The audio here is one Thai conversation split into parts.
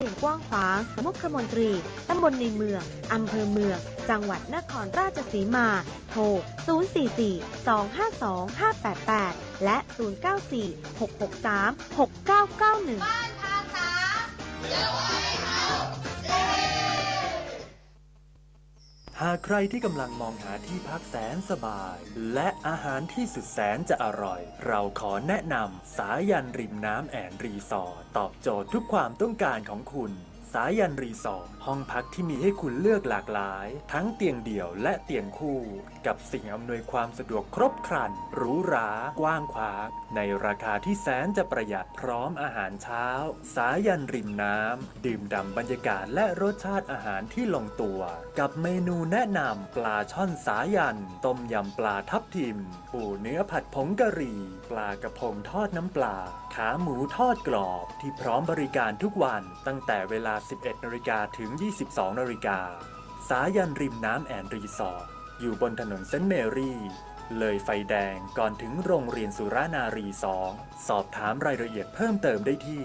เสียงกว้างขวางมุขมนตรี ตำบลในเมือง อำเภอเมือง จังหวัดนครราชสีมา โทร 044 252 588 และ 094 663 6991 หากใครที่กำลังมองหาที่พักแสนสบาย และอาหารที่สุดแสนจะอร่อย เราขอแนะนำสายันริมน้ำแอนรีสอร์ทตอบโจทย์ทุกความต้องการของคุณ สายันรีสอร์ทห้องพักที่มีให้คุณเลือกหลากหลาย ทั้งเตียงเดี่ยวและเตียงคู่ กับสิ่งอำนวยความสะดวกครบครันหรูหรากว้างขวางในราคาที่แสนจะประหยัดพร้อมอาหารเช้า สายันริมน้ำ ดื่มด่ำบรรยากาศและรสชาติอาหารที่ลงตัว กับเมนูแนะนำปลาช่อนสายัน ต้มยำปลาทับทิม ปูเนื้อผัดผงกะหรี่ ปลากระพงทอดน้ำปลา ขาหมูทอดกรอบที่พร้อมบริการทุกวันตั้งแต่เวลา11นาฬิกาถึง 22นาฬิกา สายันริมน้ำแอนรีสอร์ทอยู่บนถนนเซนต์เมรี่ เลยไฟแดงก่อนถึงโรงเรียนสุรานารี 2 สอบถามรายละเอียดเพิ่มเติมได้ที่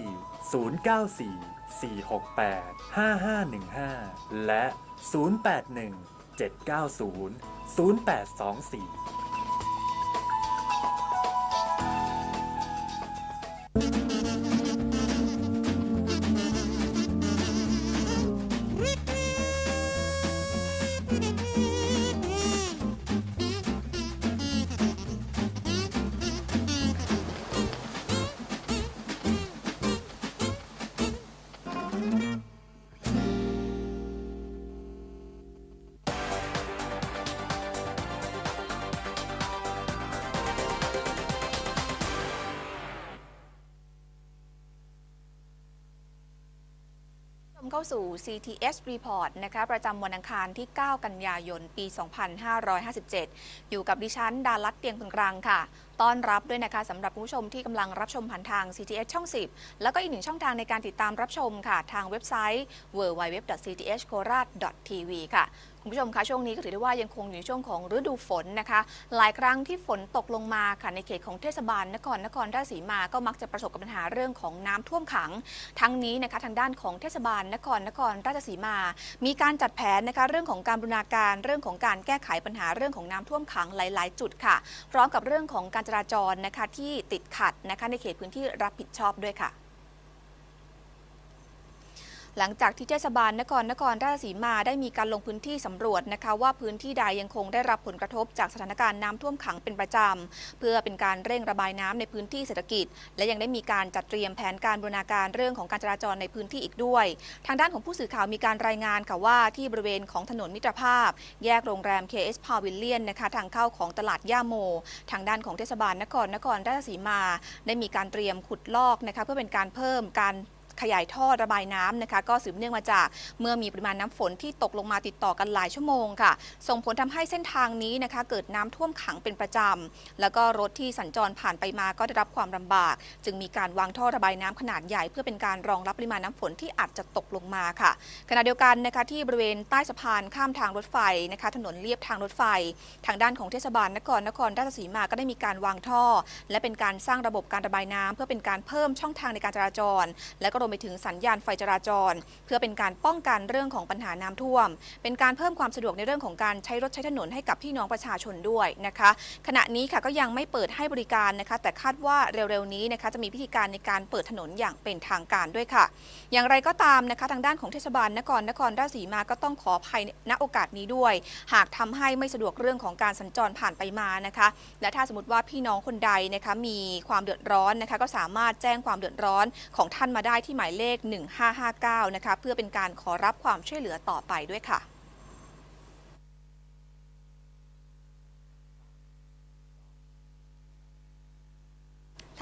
094 468 5515 และ 081 790 0824 เข้าสู่ CTS Report นะคะประจำวันอังคารที่ 9 กันยายน ปี 2557 อยู่กับดิฉัน ดารัตเตียงพึงกลางค่ะต้อนรับด้วยนะคะสำหรับผู้ชมที่กำลังรับชมผ่านทาง CTS ช่อง 10 แล้วก็อีกหนึ่งช่องทางในการติดตามรับชมค่ะ ทางเว็บไซต์ www.ctskorat.tv ค่ะคุณผู้ชมคะช่วงนี้ก็ถือได้ว่ายังคงอยู่ในช่วงของฤดูฝนนะคะ หลายครั้งที่ฝนตกลงมาค่ะในเขตของเทศบาลนครนครราชสีมาก็มักจะประสบกับปัญหาเรื่องของน้ำท่วมขัง ทั้งนี้นะคะทางด้านของเทศบาลนครนครราชสีมา มีการจัดแผนนะคะเรื่องของการบรรณาการเรื่องของการแก้ไขปัญหาเรื่องของน้ำท่วมขังหลาย ๆ จุดค่ะ พร้อมกับเรื่องของการจราจรนะคะที่ติดขัดนะคะในเขตพื้นที่รับผิดชอบด้วยค่ะ หลังจากที่เทศบาลนครนครราชสีมาได้มีการลงพื้นที่สำรวจนะคะ ว่าพื้นที่ใดยังคงได้รับผลกระทบจากสถานการณ์น้ำท่วมขังเป็นประจำ เพื่อเป็นการเร่งระบายน้ำในพื้นที่เศรษฐกิจ และยังได้มีการจัดเตรียมแผนการบูรณาการเรื่องของการจราจรในพื้นที่อีกด้วย ทางด้านของผู้สื่อข่าวมีการรายงานค่ะว่าที่บริเวณของถนนมิตรภาพ แยกโรงแรม KS Pavilion นะคะทางเข้าของตลาดย่าโม ทางด้านของเทศบาลนครนครราชสีมา ได้มีการเตรียมขุดลอกนะคะเพื่อเป็นการเพิ่มการ ขยายท่อระบายน้ำนะคะ ก็สืบเนื่องมาจากเมื่อมีปริมาณน้ำฝนที่ตกลงมาติดต่อกันหลายชั่วโมงค่ะ ส่งผลทำให้เส้นทางนี้นะคะ เกิดน้ำท่วมขังเป็นประจำแล้วก็รถที่สัญจรผ่านไปมาก็ได้รับความลำบาก จึงมีการวางท่อระบายน้ำขนาดใหญ่ เพื่อเป็นการรองรับปริมาณน้ำฝนที่อาจจะตกลงมาค่ะ ขณะเดียวกันนะคะที่บริเวณใต้สะพานข้ามทางรถไฟนะคะ ถนนเลียบทางรถไฟ ทางด้านของเทศบาลนครนครราชสีมาก็ได้มีการวางท่อ และเป็นการสร้างระบบการระบายน้ำเพื่อเป็นการเพิ่มช่องทางในการจราจร และก็วมไปถึงสัญญาณไฟจราจร เพื่อเป็นการป้องกันเรื่องของปัญหาน้ำท่วม เป็นการเพิ่มความสะดวกในเรื่องของการใช้รถใช้ถนนให้กับพี่น้องประชาชนด้วยนะคะ ขณะนี้ค่ะก็ยังไม่เปิดให้บริการนะคะ แต่คาดว่าเร็วๆนี้นะคะจะมีพิธีการในการเปิดถนนอย่างเป็นทางการด้วยค่ะ อย่างไรก็ตามนะคะทางด้านของเทศบาลนครนครราชสีมาก็ต้องขออภัยณโอกาสนี้ด้วย หากทำให้ไม่สะดวกเรื่องของการสัญจรผ่านไปมานะคะ และถ้าสมมติว่าพี่น้องคนใดนะคะมีความเดือดร้อนนะคะก็สามารถแจ้งความเดือดร้อนของท่านมาได้ที่หมายเลข 1559 นะคะ เพื่อเป็นการขอรับความช่วยเหลือต่อไปด้วยค่ะ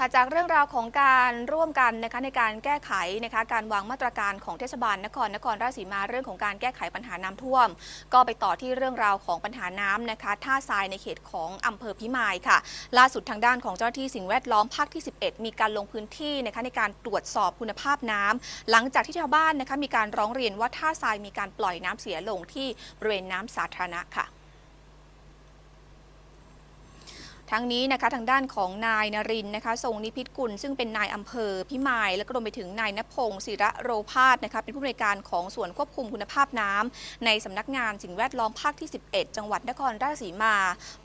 ถัดจากเรื่องราวของการร่วมกันนะคะในการแก้ไขนะคะการวางมาตรการของเทศบาลนครนครราชสีมาเรื่องของการแก้ไขปัญหาน้ำท่วม ก็ไปต่อที่เรื่องราวของปัญหาน้ำนะคะท่าทรายในเขตของอำเภอพิมายค่ะ ล่าสุดทางด้านของเจ้าหน้าที่สิ่งแวดล้อมภาคที่ 11 มีการลงพื้นที่นะคะในการตรวจสอบคุณภาพน้ำหลังจากที่ชาวบ้านนะคะมีการร้องเรียนว่าท่าทรายมีการปล่อยน้ำเสียลงที่บริเวณน้ำสาธารณะค่ะ ทั้งนี้นะคะทางด้านของนายนรินทร์นะคะทรงนิพิษกุล ซึ่งเป็นนายอำเภอพิมายและก็รวมไปถึงนายนพงศ์ศิระโรพาสนะคะเป็นผู้บริการของส่วนควบคุมคุณภาพน้ำในสำนักงานสิ่งแวดล้อมภาคที่ 11 จังหวัดนครราชสีมา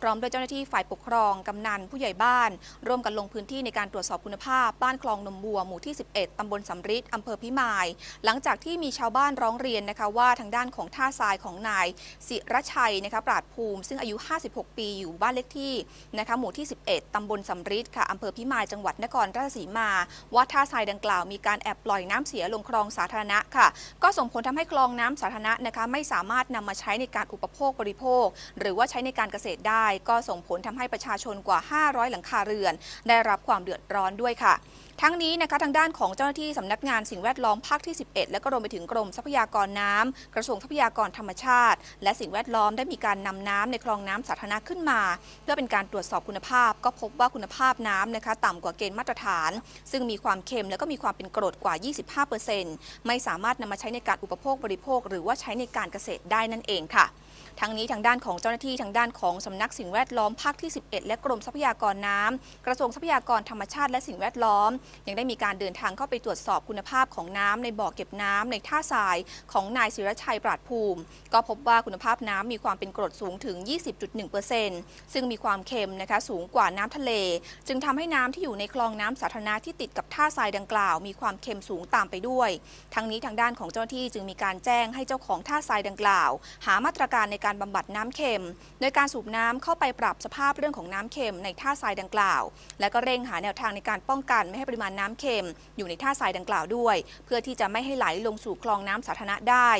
พร้อมด้วยเจ้าหน้าที่ฝ่ายปกครองกำนันผู้ใหญ่บ้าน ร่วมกันลงพื้นที่ในการตรวจสอบคุณภาพ บ้านคลองนมบัวหมู่ที่ 11ตำบลสำริดอำเภอพิมาย หลังจากที่มีชาวบ้านร้องเรียนนะคะว่าทางด้านของท่าทรายของนายศิรชัยนะคะปราดภูมิ ซึ่งอายุ 56 ปีอยู่บ้านเลขที่นะคะหมู่ที่ 11ตำบลสำริดค่ะอำเภอพิมายจังหวัดนครราชสีมา ว่าท่าทรายดังกล่าวมีการแอบปล่อยน้ำเสียลงคลองสาธารณะค่ะ ก็ส่งผลทำให้คลองน้ำสาธารณะนะคะไม่สามารถนำมาใช้ในการอุปโภคบริโภค หรือว่าใช้ในการเกษตรได้ ก็ส่งผลทำให้ประชาชนกว่า 500 หลังคาเรือน ได้รับความเดือดร้อนด้วยค่ะ ทั้งนี้นะคะทางด้านของเจ้าหน้าที่สำนักงานสิ่งแวดล้อมภาคที่ 11 และก็รวมไปถึงกรมทรัพยากรน้ำกระทรวงทรัพยากรธรรมชาติ และสิ่งแวดล้อมได้มีการนำน้ำในคลองน้ำสาธารณะขึ้นมา เพื่อเป็นการตรวจสอบคุณภาพ ก็พบว่าคุณภาพน้ำนะคะต่ำกว่าเกณฑ์มาตรฐาน ซึ่งมีความเค็มและก็มีความเป็นกรดกว่า 25%ไม่สามารถนำมาใช้ในการอุปโภคบริโภค หรือว่าใช้ในการเกษตรได้นั่นเองค่ะ ทั้งนี้ทางด้านของเจ้าหน้าที่ทางด้านของสำนักสิ่งแวดล้อมภาคที่ 11 และกรมทรัพยากรน้ำกระทรวงทรัพยากรธรรมชาติและสิ่งแวดล้อม ยังได้มีการเดินทางเข้าไปตรวจสอบคุณภาพของน้ำในบ่อเก็บน้ำในท่าทรายของนายศิรชัยปราดภูมิ ก็พบว่าคุณภาพน้ำมีความเป็นกรดสูงถึง 20.1%ซึ่งมีความเค็มนะคะสูงกว่าน้ำทะเล จึงทำให้น้ำที่อยู่ในคลองน้ำสาธารณะที่ติดกับท่าทรายดังกล่าว มีความเค็มสูงตามไปด้วย ทั้งนี้ทางด้านของเจ้าหน้าที่จึงมีการแจ้งให้เจ้าของท่าทรายดังกล่าว หามาตรการในการการบำบัดน้ำเค็ม โดยการสูบน้ำเข้าไปปรับสภาพเรื่องของน้ำเค็มในท่าทรายดังกล่าว และก็เร่งหาแนวทางในการป้องกันไม่ให้ปริมาณน้ำเค็ม อยู่ในท่าทรายดังกล่าวด้วย เพื่อที่จะไม่ให้ไหลลงสู่คลองน้ำสาธารณะได้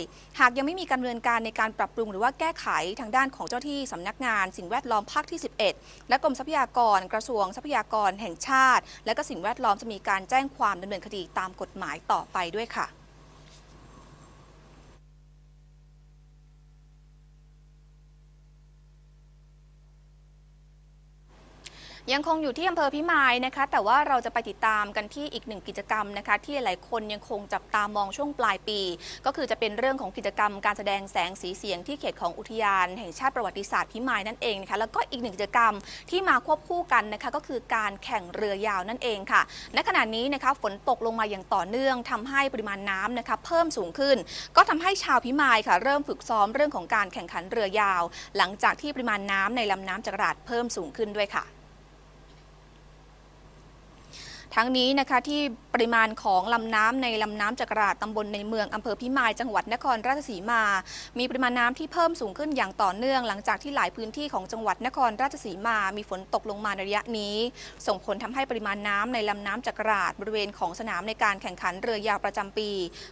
หากยังไม่มีการดำเนินการในการปรับปรุงหรือว่าแก้ไขทางด้านของเจ้าที่สำนักงาน สิ่งแวดล้อมภาคที่ 11 และกรมทรัพยากรกระทรวงทรัพยากรแห่งชาติ และก็สิ่งแวดล้อมจะมีการแจ้งความดำเนินคดีตามกฎหมายต่อไปด้วยค่ะ ยังคงอยู่ที่อำเภอพิมายนะคะ แต่ว่าเราจะไปติดตามกันที่อีกหนึ่งกิจกรรมนะคะ ที่หลายคนยังคงจับตามองช่วงปลายปี ก็คือจะเป็นเรื่องของกิจกรรมการแสดงแสงสีเสียงที่เขตของอุทยานแห่งชาติประวัติศาสตร์พิมายนั่นเองนะคะแล้วก็อีกหนึ่งกิจกรรมที่มาควบคู่กันนะคะก็คือการแข่งเรือยาวนั่นเองค่ะ ณขณะนี้นะคะฝนตกลงมาอย่างต่อเนื่องทำให้ปริมาณน้ำนะคะเพิ่มสูงขึ้น ก็ทำให้ชาวพิมายค่ะ เริ่มฝึกซ้อมเรื่องของการแข่งขันเรือยาว หลังจากที่ปริมาณน้ำในลำน้ำจักราดเพิ่มสูงขึ้นด้วยค่ะ ทั้งนี้นะคะที่ ริมาณของลำน้ำในลำน้ำจักราดตำบลในเมืองอำเภอพิมายจังหวัดนครราชสีมา มีปริมาณน้ำที่เพิ่มสูงขึ้นอย่างต่อเนื่อง หลังจากที่หลายพื้นที่ของจังหวัดนครราชสีมา มีฝนตกลงมาในระยะนี้ ส่งผลทำให้ปริมาณน้ำในลำน้ำจักราดบริเวณของสนามในการแข่งขันเรือยาวประจำปี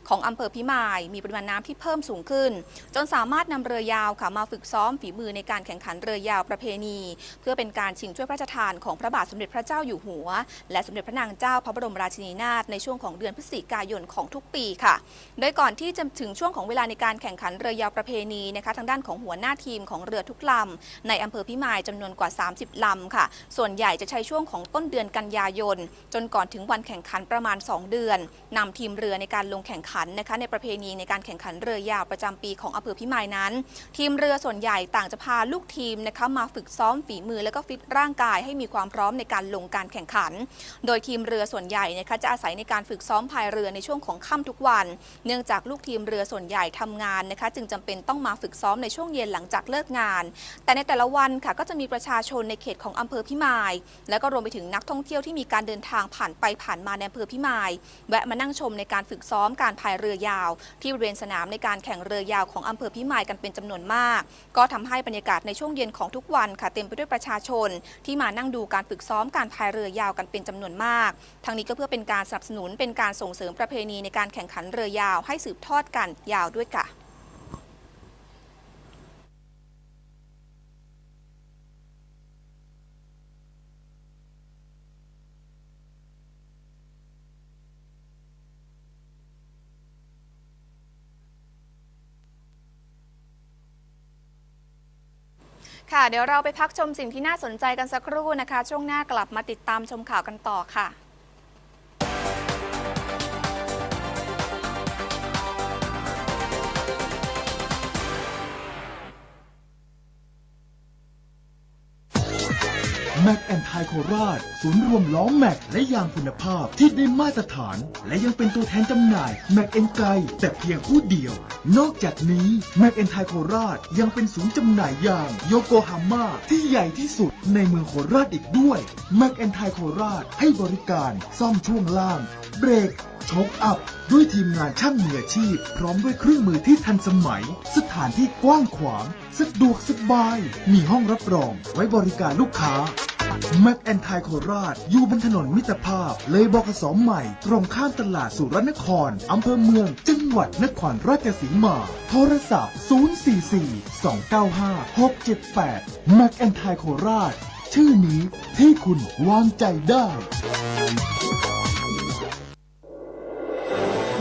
ของอำเภอพิมาย มีปริมาณน้ำที่เพิ่มสูงขึ้น จนสามารถนำเรือยาวค่ะมาฝึกซ้อมฝีมือในการแข่งขันเรือยาวประเพณี เพื่อเป็นการชิงช่วยพระราชทานของพระบาทสมเด็จพระเจ้าอยู่หัว และสมเด็จพระนางเจ้าพระบรมราชินีนาถในช่วงของเดือนพฤศจิกายนของทุกปีค่ะ โดยก่อนที่จะถึงช่วงของเวลาในการแข่งขันเรือยาวประเพณีนะคะทางด้านของหัวหน้าทีมของเรือทุกลำในอำเภอพิมายจำนวนกว่า 30ลำค่ะ ส่วนใหญ่จะใช้ช่วงของต้นเดือนกันยายน จนก่อนถึงวันแข่งขันประมาณ 2 เดือนนำทีมเรือในการลงแข่งขันนะคะในประเพณีในการแข่งขันเรือยาวประจำปีของอำเภอพิมายนั้น ทีมเรือส่วนใหญ่ต่างจะพาลูกทีมนะคะมาฝึกซ้อมฝีมือและก็ฟิตร่างกายให้มีความพร้อมในการลงการแข่งขัน โดยทีมเรือส่วนใหญ่นะคะจะอาศัยในการฝึกซ้อมพายเรือในช่วงของค่ำทุกวัน เนื่องจากลูกทีมเรือส่วนใหญ่ทำงานนะคะ จึงจำเป็นต้องมาฝึกซ้อมในช่วงเย็นหลังจากเลิกงาน แต่ในแต่ละวันค่ะก็จะมีประชาชนในเขตของอำเภอพิมาย และก็รวมไปถึงนักท่องเที่ยวที่มีการเดินทางผ่านไปผ่านมาในอำเภอพิมายแวะมานั่งชมในการฝึกซ้อมการพายเรือยาว ที่บริเวณสนามในการแข่งเรือยาวของอำเภอพิมายกันเป็นจำนวนมาก ก็ทำให้บรรยากาศในช่วงเย็นของทุกวันค่ะเต็มไปด้วยประชาชน ที่มานั่งดูการฝึกซ้อมการพายเรือยาวกันเป็นจำนวนมาก ทั้งนี้ก็เพื่อเป็นการสนับสนุนเป็นการส่งเสริมประเพณีในการแข่งขันเรือยาวให้สืบทอดกันยาวด้วยค่ะค่ะเดี๋ยวเราไปพักชมสิ่งที่น่าสนใจกันสักครู่นะคะ ช่วงหน้ากลับมาติดตามชมข่าวกันต่อค่ะ แม็กแอนไทโคราช ศูนย์รวมล้อแม็กและยางคุณภาพที่ได้มาตรฐาน และยังเป็นตัวแทนจำหน่ายแม็กเอ็นไกแต่เพียงผู้เดียว นอกจากนี้แม็กแอนไทโคราชยังเป็นศูนย์จำหน่ายยางโยโกฮาม่าที่ใหญ่ที่สุดในเมืองโคราชอีกด้วยแม็กแอนไทโคราชให้บริการซ่อมช่วงล่าง เบรกโชคอัพ ด้วยทีมงานช่างมืออาชีพ พร้อมด้วยเครื่องมือที่ทันสมัย สถานที่กว้างขวาง สะดวกสบาย มีห้องรับรองไว้บริการลูกค้า แม็กแอนทายโคราช อยู่บนถนนมิตรภาพ เลยบกสใหม่ ตรงข้ามตลาดสุรนคร อำเภอเมือง จังหวัดนครราชสีมา โทรศัพท์ 044 295 678แม็กแอนทายโคราช ชื่อนี้ที่คุณวางใจได้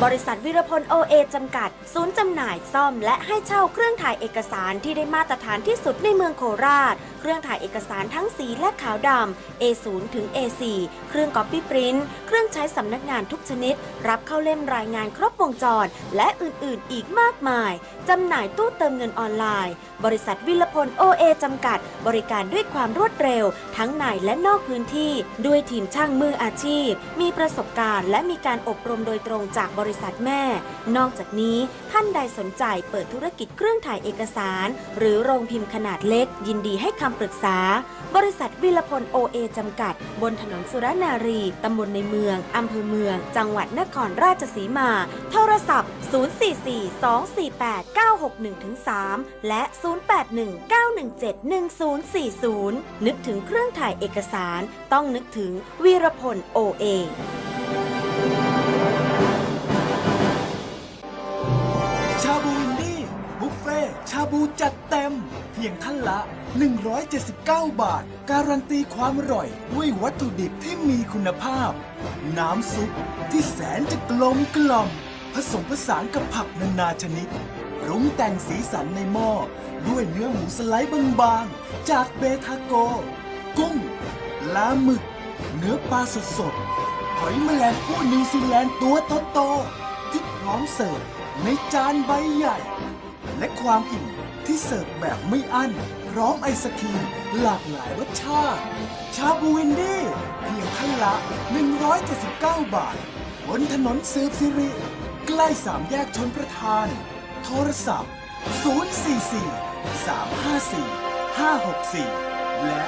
บริษัทวิรพลโอเอจำกัด ศูนย์จำหน่ายซ่อมและให้เช่าเครื่องถ่ายเอกสารที่ได้มาตรฐานที่สุดในเมืองโคราช เครื่องถ่ายเอกสารทั้งสีและขาวดำ A0 ถึง A4 เครื่องก๊อปปี้ปริ้นเครื่องใช้สำนักงานทุกชนิด รับเข้าเล่มรายงานครบวงจร และอื่นๆ อีกมากมาย จำหน่ายตู้เติมเงินออนไลน์ บริษัทวิรพลโอเอจำกัด บริการด้วยความรวดเร็ว ทั้งในและนอกพื้นที่ ด้วยทีมช่างมืออาชีพ มีประสบการณ์และมีการอบรมโดยตรงจากบริษัทแม่ นอกจากนี้ท่านใดสนใจเปิดธุรกิจเครื่องถ่ายเอกสาร หรือโรงพิมพ์ขนาดเล็ก ยินดีให้คำปรึกษา บริษัทวิรพลโอเอจำกัด บนถนนสุรนารีตำบลในเมืองอำเภอเมือง จังหวัดนครราชสีมา โทรศัพท์ 044-248-961-3 และ081-917-1040 นึกถึงเครื่องถ่ายเอกสารต้องนึกถึงวีรพลโอเอชาบูอินดี้บุฟเฟ่ชาบูจัดเต็ม เพียงท่านละ 179 บาท การันตีความอร่อย ด้วยวัตถุดิบที่มีคุณภาพ น้ำซุปที่แสนจะกลมกล่อม ผสมผสานกับผักนานาชนิด ปรุงแต่งสีสันในหม้อ ด้วยเนื้อหมูสไลด์บางๆ จากเบทาโก กุ้งปลาหมึก เนื้อปลาสดๆหอยแมลงภู่นิวซีแลนด์ตัวโตๆที่พร้อมเสิร์ฟในจานใบใหญ่ และความอิ่มที่เสิร์ฟแบบไม่อั้น พร้อมไอศครีมหลากหลายรสชาติ ชาบูวินดี้เพียงท่านละ 179 บาท บนถนนสืบสิริ ใกล้สามแยกชนประทาน โทรศัพท์ 044 354 564 และ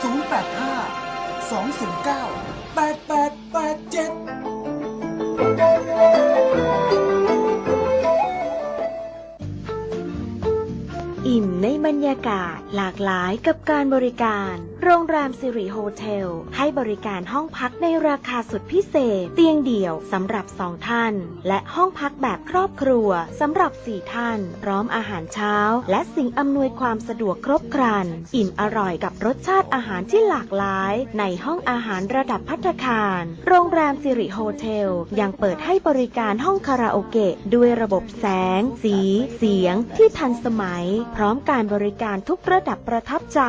085 209 8887อิ่มในบรรยากาศหลากหลายกับการบริการโรงแรมสิริโฮเทล ให้บริการห้องพักในราคาสุดพิเศษ เตียงเดี่ยวสำหรับสองท่าน และห้องพักแบบครอบครัวสำหรับสี่ท่าน พร้อมอาหารเช้า และสิ่งอำนวยความสะดวกครบครัน อิ่มอร่อยกับรสชาติอาหารที่หลากหลาย ในห้องอาหารระดับพัตตาคาร โรงแรมสิริโฮเทล ยังเปิดให้บริการห้องคาราโอเกะด้วยระบบแสง สี เสียง ที่ทันสมัย พร้อมการบริการทุกระดับประทับใจ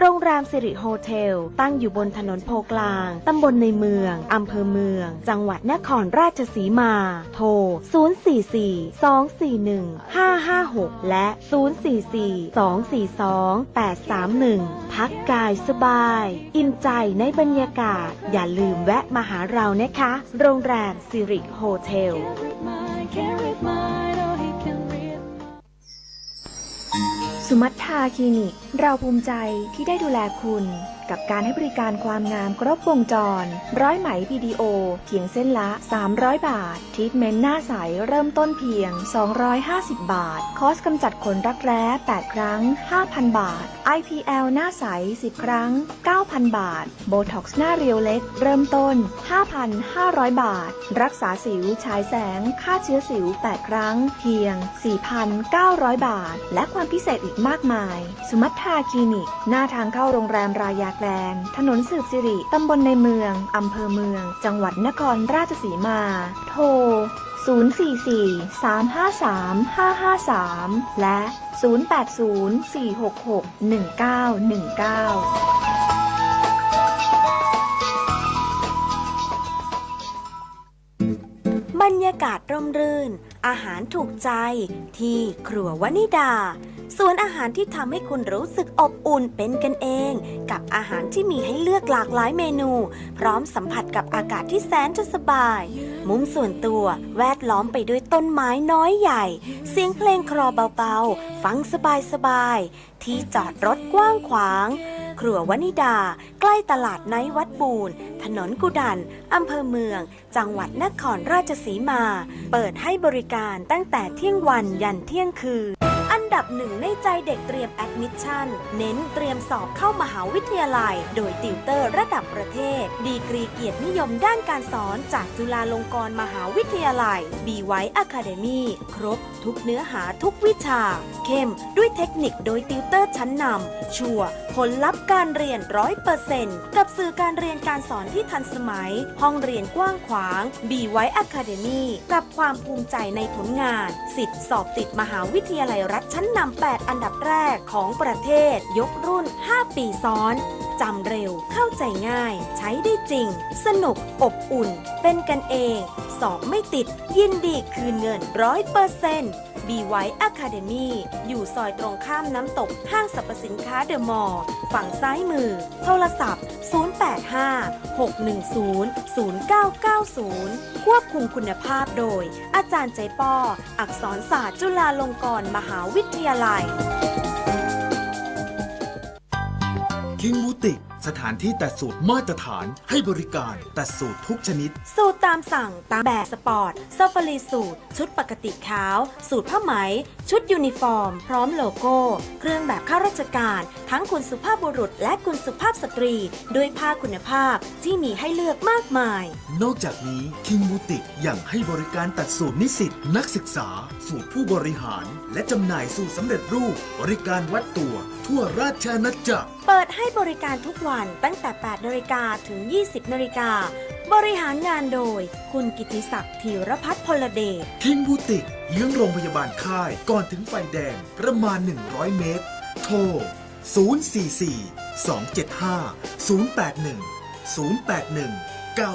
โรงแรมสิริโฮเทล ตั้งอยู่บนถนนโพกลาง ตำบลในเมือง อำเภอเมือง จังหวัดนครราชสีมา โทร 044-241-556 และ 044-242-831 พักกายสบาย อิ่มใจในบรรยากาศ อย่าลืมแวะมาหาเรานะคะ โรงแรมสิริโฮเทล สุมัทธาคลินิก เราภูมิใจที่ได้ดูแลคุณ กับการให้บริการความงามครบวงจร ร้อยไหม PDO เพียงเส้นละ 300 บาททรีทเมนต์หน้าใสเริ่มต้นเพียง 250 บาท คอสกำจัดขนรักแร้ 8 ครั้ง 5,000 บาท IPL หน้าใส 10 ครั้ง 9,000 บาท โบท็อกซ์หน้าเรียวเล็ก เริ่มต้น 5,500 บาท รักษาสิวฉายแสง ฆ่าเชื้อสิว 8 ครั้ง เพียง 4,900 บาท และความพิเศษอีกมากมาย สุมัทธาคลินิก หน้าทางเข้าโรงแรมรายาแกลนถนนสืบสิริ ตำบลในเมือง อำเภอเมือง จังหวัดนครราชสีมา โทร 044-353-553 และ 0804661919 ยากาศร่มรื่น อาหารถูกใจ ที่ครัววนิดาส่วนอาหารที่ทำให้คุณรู้สึกอบอุ่นเป็นกันเอง กับอาหารที่มีให้เลือกหลากหลายเมนู พร้อมสัมผัสกับอากาศที่แสนจะสบาย มุมส่วนตัวแวดล้อมไปด้วยต้นไม้น้อยใหญ่ เสียงเพลงคลอเบาๆ ฟังสบายๆ ที่จอดรถกว้างขวาง ครัววนิดา ใกล้ตลาดไนท์วัดบูนถนนกุดันอำเภอเมือง จังหวัดนครราชสีมา เปิดให้บริการตั้งแต่เที่ยงวันยันเที่ยงคืนอัน ดับหนึ่งในใจเด็กเตรียมแอดมิชชั่น เน้นเตรียมสอบเข้ามหาวิทยาลัย โดยติวเตอร์ระดับประเทศ ดีกรีเกียรตินิยมด้านการสอนจากจุฬาลงกรณ์มหาวิทยาลัยบีไวอะคาเดมีครบทุกเนื้อหาทุกวิชา เข้มด้วยเทคนิคโดยติวเตอร์ชั้นนำชัวผลลัพธ์การเรียนร้อยเปอร์เซ็นต์กับสื่อการเรียนการสอนที่ทันสมัย ห้องเรียนกว้างขวางบีไวอะคาเดมีกับความภูมิใจในผลงาน สิทธิ์สอบติดมหาวิทยาลัยรัฐชั้นนำ 8 อันดับแรกของประเทศยกรุ่น 5 ปีซ้อนจำเร็วเข้าใจง่าย ใช้ได้จริง สนุกอบอุ่น เป็นกันเอง สอบไม่ติด ยินดีคืนเงินร้อยเปอร์เซ็นต์ บีไวอะคาเดมีอยู่ซอยตรงข้ามน้ำตกห้างสรรพสินค้าเดอะมอลล์ฝั่งซ้ายมือ โทรศัพท์ 085-610-0990 ควบคุมคุณภาพโดย อาจารย์ใจป้อ อักษรศาสตร์จุฬาลงกรณ์มหาวิทยาลัยคิงบูติก สถานที่ตัดสูตรมาตรฐานให้บริการตัดสูตรทุกชนิด สูตรตามสั่งตามแบบสปอร์ตซอฟารีสูตร ชุดปกติขาว สูตรผ้าไหม ชุดยูนิฟอร์ม พร้อมโลโก้ เครื่องแบบข้าราชการ ทั้งคุณสุภาพบุรุษและคุณสุภาพสตรี ด้วยผ้าคุณภาพที่มีให้เลือกมากมาย นอกจากนี้คิงบูติกยังให้บริการตัดสูตรนิสิต นักศึกษา สูตรผู้บริหาร และจำหน่ายสูตรสำเร็จรูป บริการวัดตัว ทั่วราชอาณาจักร เปิดให้บริการทุกวันตั้งแต่ 8นาฬิกาถึง 20นาฬิกา บริหารงานโดย คุณกิติศักดิ์ธีรพัฒน์พลเดชคิงบูติกเยื้องโรงพยาบาลค่ายก่อนถึงไฟแดงประมาณ 100 เมตร โทร 044 275 081 081 999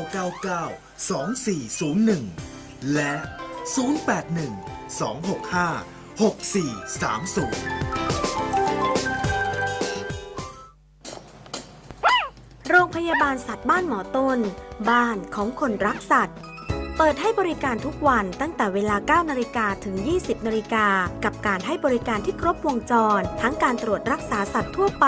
2401 และ 081 265 6430 ยาบาลสัตว์บ้านหมอต้น บ้านของคนรักสัตว์ เปิดให้บริการทุกวันตั้งแต่เวลา 9 นาฬิกาถึง 20 นาฬิกา กับการให้บริการที่ครบวงจร ทั้งการตรวจรักษาสัตว์ทั่วไป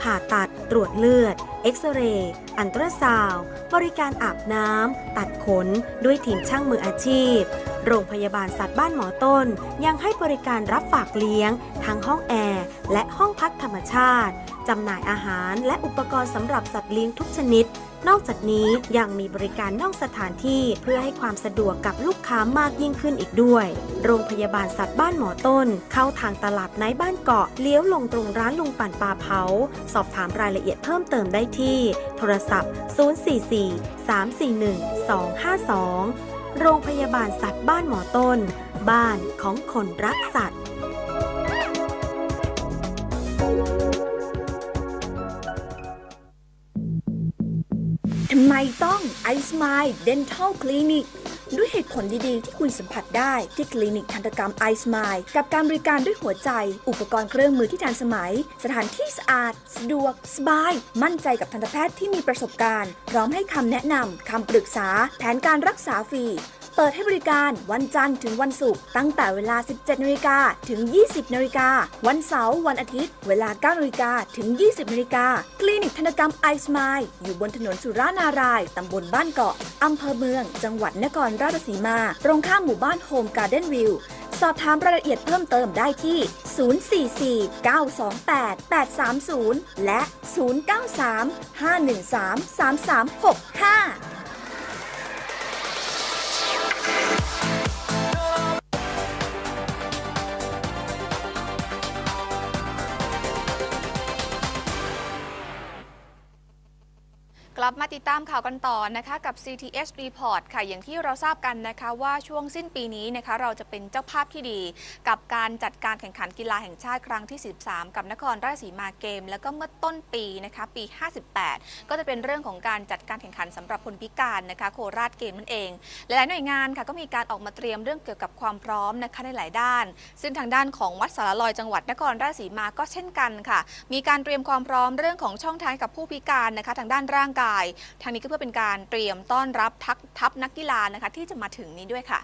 ผ่าตัด ตรวจเลือด เอ็กซเรย์ อันตราซาวบริการอาบน้ำ ตัดขน ด้วยทีมช่างมืออาชีพโรงพยาบาลสัตว์บ้านหมอต้น ยังให้บริการรับฝากเลี้ยง ทั้งห้องแอร์ และห้องพักธรรมชาติ จำหน่ายอาหารและอุปกรณ์สำหรับสัตว์เลี้ยงทุกชนิด นอกจากนี้ยังมีบริการนอกสถานที่เพื่อให้ความสะดวกกับลูกค้ามากยิ่งขึ้นอีกด้วย โรงพยาบาลสัตว์บ้านหมอต้น เข้าทางตลาดไนบ้านเกาะเลี้ยวลงตรงร้านลุงปั่นปลาเผา สอบถามรายละเอียดเพิ่มเติมได้ที่ โทรศัพท์ 044 341 252 โรงพยาบาลสัตว์บ้านหมอต้น บ้านของคนรักสัตว์ ไม่ต้อง i s m i l e Dental Clinic ด้วยเหตุผลดีๆ ที่คุณสัมผัสได้ที่คลินิกทันตกรรม i s m i l e กับการบริการด้วยหัวใจ อุปกรณ์เครื่องมือที่ทันสมัย สถานที่สะอาด สะดวก สบาย มั่นใจกับทันตแพทย์ที่มีประสบการณ์ พร้อมให้คำแนะนำคำปรึกษา แผนการรักษาฟรี เปิดให้บริการวันจันทร์ถึงวันศุกร์ตั้งแต่เวลา 17นาฬิกาถึง 20นาฬิกาวันเสาร์วันอาทิตย์ เวลา9นาฬิกาถึง 20นาฬิกาคลินิกธนกรรมไอสมายอยู่บนถนนสุรานารายณ์ตำบลบ้านเกาะอำเภอเมือง จังหวัดนครราชสีมา ตรงข้ามหมู่บ้านโฮมการ์เด้นวิวสอบถามรายละเอียดเพิ่มเติมได้ที่ 044 928 830 และ 0935133365 ลับมาติดตามข่าวกันต่อนะคะกับ CTS Report ค่ะอย่างที่เราทราบกันนะคะว่าช่วงสิ้นปีนี้นะคะเราจะเป็นเจ้าภาพที่ดี กับการจัดการแข่งขันกีฬาแห่งชาติครั้งที่ 13 กับนครราชสีมาเกม แล้วก็เมื่อต้นปีนะคะปี 58 ก็จะเป็นเรื่องของการจัดการแข่งขันสำหรับคนพิการนะคะโคราชเกมนั่นเอง หลายๆหน่วยงานค่ะก็มีการออกมาเตรียมเรื่องเกี่ยวกับความพร้อมนะคะในหลายด้าน ซึ่งทางด้านของวัดสารลอยจังหวัดนครราชสีมาก็เช่นกันค่ะ มีการเตรียมความพร้อมเรื่องของช่องทางกับผู้พิการนะคะทางด้านร่างกายทางนี้ก็เพื่อเป็นการเตรียมต้อนรับทักทัพนักกีฬานะคะที่จะมาถึงนี้ด้วยค่ะ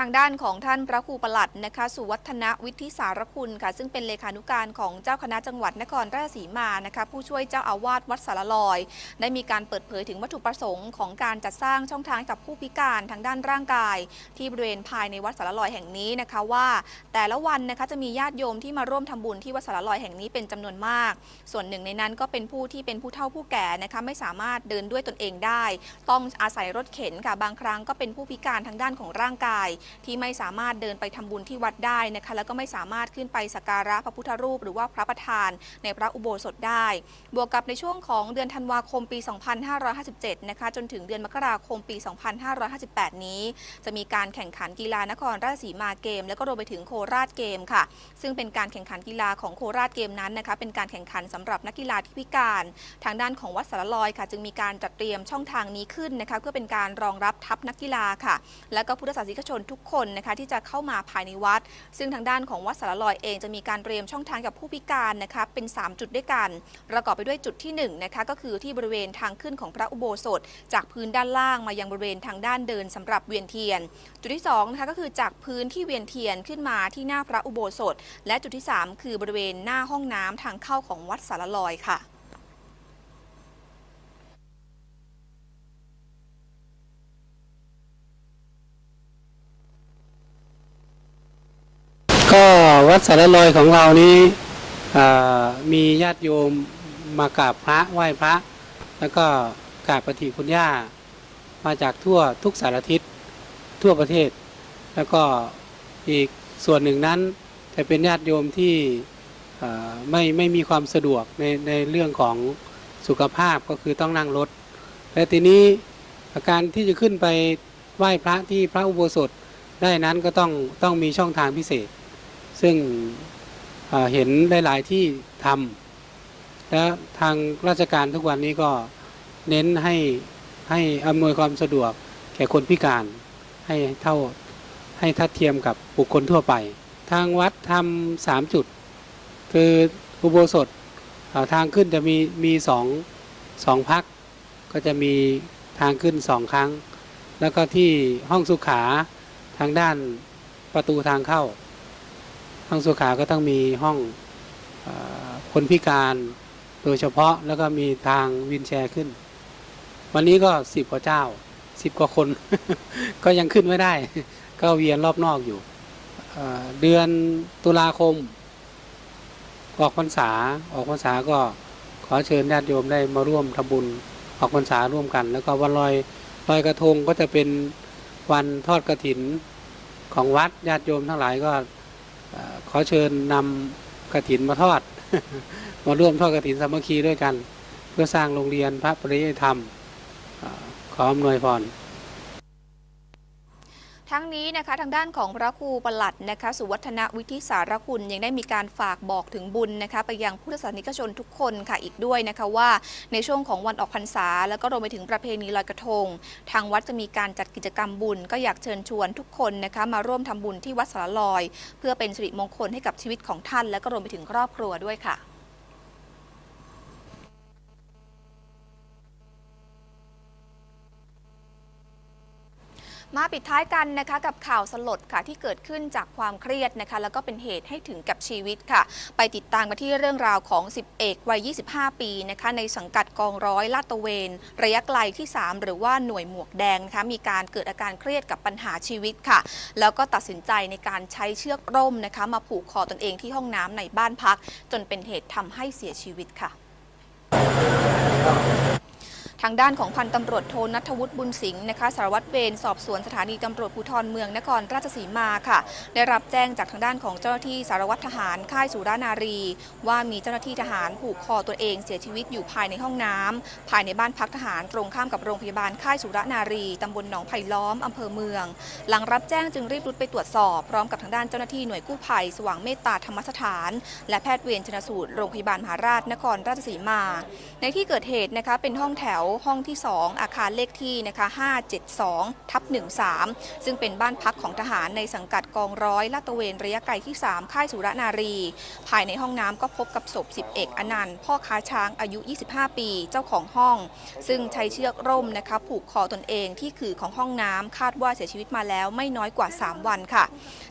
ทางด้านของท่านพระครูประหลัดนะคะ สุวัฒนวิทิสารคุณค่ะ ซึ่งเป็นเลขานุการของเจ้าคณะจังหวัดนครราชสีมานะคะ ผู้ช่วยเจ้าอาวาสวัดสารลอย ได้มีการเปิดเผยถึงวัตถุประสงค์ของการจัดสร้างช่องทางให้กับผู้พิการทางด้านร่างกาย ที่บริเวณภายในวัดสารลอยแห่งนี้นะคะว่า แต่ละวันนะคะจะมีญาติโยมที่มาร่วมทำบุญที่วัดสารลอยแห่งนี้เป็นจำนวนมาก ส่วนหนึ่งในนั้นก็เป็นผู้ที่เป็นผู้เฒ่าผู้แก่นะคะไม่สามารถเดินด้วยตนเองได้ ต้องอาศัยรถเข็นค่ะบางครั้งก็เป็นผู้พิการทางด้านของร่างกายที่ไม่สามารถเดินไปทำบุญที่วัดได้นะคะแล้วก็ไม่สามารถขึ้นไปสักการะพระพุทธรูป หรือว่าพระประธานในพระอุโบสถได้ บวกกับในช่วงของเดือนธันวาคมปี 2557 นะคะจนถึงเดือนมกราคมปี 2558 นี้ จะมีการแข่งขันกีฬานครราชสีมาเกม แล้วก็รวมไปถึงโคราชเกมค่ะ ซึ่งเป็นการแข่งขันกีฬาของโคราชเกมนั้นนะคะเป็นการแข่งขันสำหรับนักกีฬาที่พิการ ทางด้านของวัดสารลอยค่ะ จึงมีการจัดเตรียมช่องทางนี้ขึ้นนะคะเพื่อเป็นการรองรับทัพนักกีฬาค่ะ และก็พุทธศาสนิกชนทุกคนนะคะที่จะเข้ามาภายในวัด ซึ่งทางด้านของวัดสารลอยเองจะมีการเตรียมช่องทางกับผู้พิการนะคะเป็น 3 จุดด้วยกัน ประกอบไปด้วยจุดที่1นะคะก็คือที่บริเวณทางขึ้นของพระอุโบสถ จากพื้นด้านล่างมายังบริเวณทางด้านเดินสำหรับเวียนเทียน จุดที่2นะคะก็คือจากพื้นที่เวียนเทียนขึ้นมาที่หน้าพระอุโบสถ และจุดที่ 3 คือบริเวณหน้าห้องน้ำทางเข้าของวัดสารลอยค่ะ ก็ วัดสารลอยของเรานี้มีญาติโยมมากราบพระไหว้พระ แล้วก็กราบปฏิคุณย่ามาจากทั่วทุกสารทิศทั่วประเทศ แล้วก็อีกส่วนหนึ่งนั้นจะเป็นญาติโยมที่ไม่ไม่มีความสะดวกในในเรื่องของสุขภาพก็คือต้องนั่งรถและทีนี้การที่จะขึ้นไปไหว้พระที่พระอุโบสถได้นั้นก็ต้องต้องมีช่องทางพิเศษ ซึ่งเห็นได้หลายที่ทำและทางราชการทุกวันนี้ก็เน้นให้ให้อำนวยความสะดวกแก่คนพิการให้เท่าให้ทัดเทียมกับบุคคลทั่วไป ทางวัดทำสามจุด คืออุโบสถทางขึ้นจะมีมีสองสองพัก ก็จะมีทางขึ้นสองครั้ง แล้วก็ที่ห้องสุขาทางด้านประตูทางเข้า ห้องสุขาก็ต้องมีห้องอคนพิการโดยเฉพาะแล้วก็มีทางวินแชร์ขึ้น วันนี้ก็สิบกว่าเจ้าสิบกว่าคน ก็ยังขึ้นไม่ได้ ก็เวียนรอบนอกอยู่เดือนตุลาคม ออกพรรษาออกพรรษาก็ขอเชิญญาติโยมได้มาร่วมทำบุญออกพรรษาร่วมกัน แล้วก็วันลอยลอยกระทงก็จะเป็นวันทอดกระถินของวัดญาติโยมทั้งหลายก็ ขอเชิญนำกระถินมาทอด มาร่วมทอดกระถินสามัคคีด้วยกัน เพื่อสร้างโรงเรียนพระปริยธรรมขออำนวยพร ทั้งนี้นะคะทางด้านของพระครูประหลัดนะคะสุวัฒนวิทิสารคุณยังได้มีการฝากบอกถึงบุญนะคะไปยังพุทธศาสนิกชนทุกคนค่ะอีกด้วยนะคะว่าในช่วงของวันออกพรรษา แล้วก็รวมไปถึงประเพณีลอยกระทง ทางวัดจะมีการจัดกิจกรรมบุญ ก็อยากเชิญชวนทุกคนนะคะมาร่วมทำบุญที่วัดสารลอย เพื่อเป็นสิริมงคลให้กับชีวิตของท่าน และก็รวมไปถึงครอบครัวด้วยค่ะ มาปิดท้ายกันนะคะกับข่าวสลดค่ะที่เกิดขึ้นจากความเครียดนะคะแล้วก็เป็นเหตุให้ถึงกับชีวิตค่ะ ไปติดตามกันที่เรื่องราวของ 10 เอกวัย 25 ปีนะคะในสังกัดกองร้อยลาดตระเวน ระยะไกลที่ 3 หรือว่าหน่วยหมวกแดงนะคะมีการเกิดอาการเครียดกับปัญหาชีวิตค่ะ แล้วก็ตัดสินใจในการใช้เชือกร่มนะคะมาผูกคอตนเองที่ห้องน้ำในบ้านพัก จนเป็นเหตุทำให้เสียชีวิตค่ะ ทางด้านของพันตำรวจโทนัทวุฒิบุญสิงห์นะคะสารวัตรเวรสอบสวนสถานีตำรวจภูธรเมืองนครราชสีมาค่ะ ได้รับแจ้งจากทางด้านของเจ้าหน้าที่สารวัตรทหารค่ายสุรานารี ว่ามีเจ้าหน้าที่ทหารผูกคอตัวเองเสียชีวิตอยู่ภายในห้องน้ำภายในบ้านพักทหารตรงข้ามกับโรงพยาบาลค่ายสุรานารีตำบลหนองไผ่ล้อมอำเภอเมือง หลังรับแจ้งจึงรีบรุดไปตรวจสอบ พร้อมกับทางด้านเจ้าหน้าที่หน่วยกู้ภัยสว่างเมตตาธรรมสถาน และแพทย์เวรชนสูตรโรงพยาบาลมหาราชนครราชสีมา ในที่เกิดเหตุนะคะเป็นห้องแถวห้องที่ 2 อาคารเลขที่นะคะ572ทับ13 ซึ่งเป็นบ้านพักของทหารในสังกัดกองร้อยลาดตระเวนระยะไกลที่ 3 ค่ายสุรนารี ภายในห้องน้ำก็พบกับศพสิบเอกอนันต์พ่อค้าช้างอายุ 25 ปีเจ้าของห้อง ซึ่งใช้เชือกร่มนะคะผูกคอตนเองที่คือของห้องน้ำคาดว่าเสียชีวิตมาแล้วไม่น้อยกว่า 3 วันค่ะ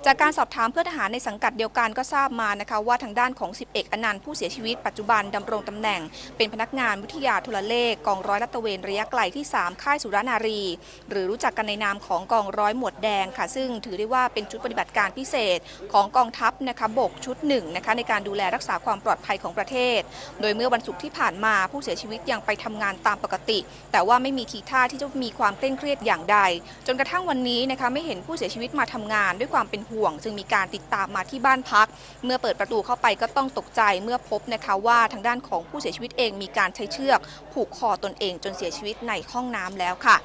จากการสอบถามเพื่อทหารในสังกัดเดียวกันก็ทราบมานะคะว่าทางด้านของ10เอกอนันต์ผู้เสียชีวิตปัจจุบันดำรงตำแหน่ง เป็นพนักงานวิทยาโทรเลขกองร้อยลดตระเวนระยะไกลที่ 3 ค่ายสุรานารี หรือรู้จักกันในนามของกองร้อยหมวดแดงค่ะ ซึ่งถือได้ว่าเป็นชุดปฏิบัติการพิเศษของกองทัพนะคะบกชุดหนึ่งนะคะในการดูแลรักษาความปลอดภัยของประเทศ โดยเมื่อวันศุกร์ที่ผ่านมาผู้เสียชีวิตยังไปทำงานตามปกติ แต่ว่าไม่มีทีท่าที่จะมีความเคร่งเครียดอย่างใด จนกระทั่งวันนี้นะคะไม่เห็นผู้เสียชีวิตมาทำงานด้วยความเป็นห่วง จึงมีการติดตามมาที่บ้านพัก เมื่อเปิดประตูเข้าไปก็ต้องตกใจเมื่อพบนะคะว่าทางด้านของผู้เสียชีวิตเองมีการใช้เชือกผูกคอตนเองจนเสียชีวิตในห้องน้ำแล้วค่ะ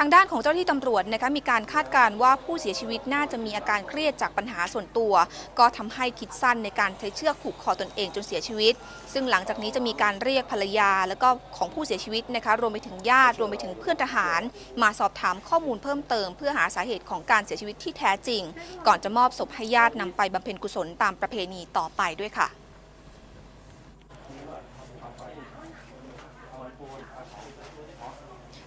ทางด้านของเจ้าหน้าที่ตำรวจนะคะมีการคาดการณ์ว่าผู้เสียชีวิตน่าจะมีอาการเครียดจากปัญหาส่วนตัว ก็ทำให้คิดสั้นในการใช้เชือกผูกคอตนเองจนเสียชีวิต ซึ่งหลังจากนี้จะมีการเรียกภรรยา แล้วก็ของผู้เสียชีวิตนะคะรวมไปถึงญาติรวมไปถึงเพื่อนทหาร มาสอบถามข้อมูลเพิ่มเติม เพื่อหาสาเหตุของการเสียชีวิตที่แท้จริง ก่อนจะมอบศพให้ญาตินำไปบำเพ็ญกุศลตามประเพณีต่อไปด้วยค่ะ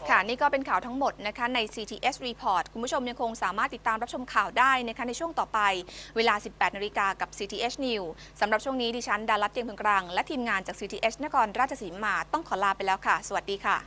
ค่ะ นี่ก็เป็นข่าวทั้งหมดนะคะใน CTS Report คุณผู้ชมยังคงสามารถติดตามรับชมข่าวได้นะคะในช่วงต่อไป เวลา 18นาฬิกากับ CTS News สำหรับช่วงนี้ดิฉันดารัตเตียงพึงกลางและทีมงานจาก CTS นครราชสีมาต้องขอลาไปแล้วค่ะ สวัสดีค่ะ